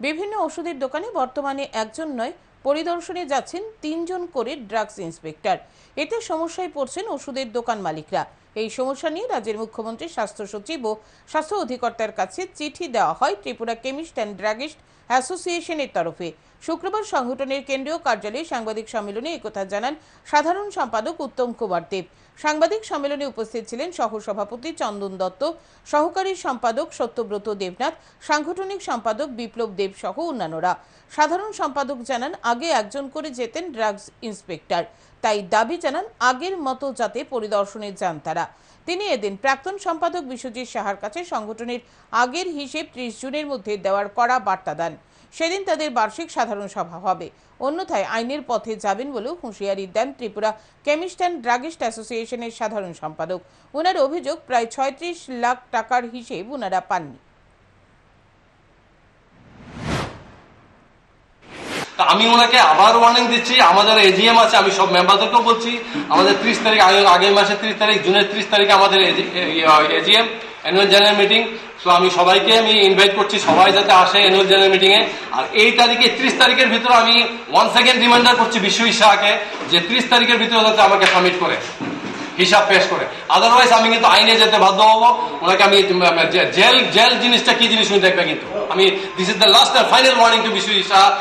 বিভিন্ন ওষুধের দোকানে বর্তমানে একজন নয়, পরিদর্শনে যাচ্ছেন তিনজন করে ড্রাগস ইন্সপেক্টর। এতে সমস্যায় পড়ছেন ওষুধের দোকান মালিকরা। এই সমস্যা নিয়ে রাজ্যের মুখ্যমন্ত্রী, স্বাস্থ্য সচিব ও স্বাস্থ্য অধিকর্তার কাছে চিঠি দেওয়া হয় ত্রিপুরা কেমিস্ট অ্যান্ড ড্রাগিস্ট অ্যাসোসিয়েশনের তরফে। শুক্রবার সংগঠনের কেন্দ্রীয় কার্যালয়ে সাংবাদিক সম্মেলনে একথা জানান সাধারণ সম্পাদক উত্তম কুমার দেব। সাংবাদিক সম্মেলনে উপস্থিত ছিলেন সহসভাপতি চন্দন দত্ত, সহকারী সম্পাদক সত্যব্রত দেবনাথ, সাংগঠনিক সম্পাদক বিপ্লব দেব সহ অন্যান্যরা। সাধারণ সম্পাদক জানান, আগে একজন করে যেতেন ড্রাগস ইন্সপেক্টর। তাই দাবি জানান আগের মতো যাতে পরিদর্শনে যান তারা। তিনি এদিন প্রাক্তন সম্পাদক বিশ্বজিৎ সাহার কাছে সংগঠনের আগের হিসেব ত্রিশ জুনের মধ্যে দেওয়ার কড়া বার্তা দেন। সেদিন তাদের বার্ষিক সাধারণ সভা হবে। অন্যথায় আইনের পথে যাবেন বলেও হুঁশিয়ারি দেন ত্রিপুরা কেমিস্ট অ্যান্ড ড্রাগিস্ট অ্যাসোসিয়েশনের সাধারণ সম্পাদক। ওনার অভিযোগ, প্রায় ছয়ত্রিশ লাখ টাকার হিসেব ওনারা পাননি। আমি ওনাকে আবার ওয়ার্নিং দিচ্ছি আমাদের এজিএম আছে, আমি সব মেম্বারদেরকেও বলছি, আমাদের ত্রিশ তারিখ আগে- আগের মাসের ত্রিশ তারিখ, জুনের ত্রিশ তারিখে আমাদের এজিএম অ্যানুয়াল জেনারেল মিটিং তো আমি সবাইকে, আমি ইনভাইট করছি সবাই যাতে আসে অ্যানুয়াল জেনারেল মিটিং এ আর এই তারিখে, ত্রিশ তারিখের ভিতরে আমি ওয়ান সেকেন্ড রিমাইন্ডার করছি বিশ্ব ইশাকে যে ত্রিশ তারিখের ভিতরে যাতে আমাকে সাবমিট করে, হিসাব পেশ করে। আদারওয়াইজ আমি কিন্তু আইনে যেতে বাধ্য হব। ওনাকে আমি জেল জেল জিনিসটা কি জিনিস দেখবে কিন্তু। আমি this is the last final warning to Biswa Isha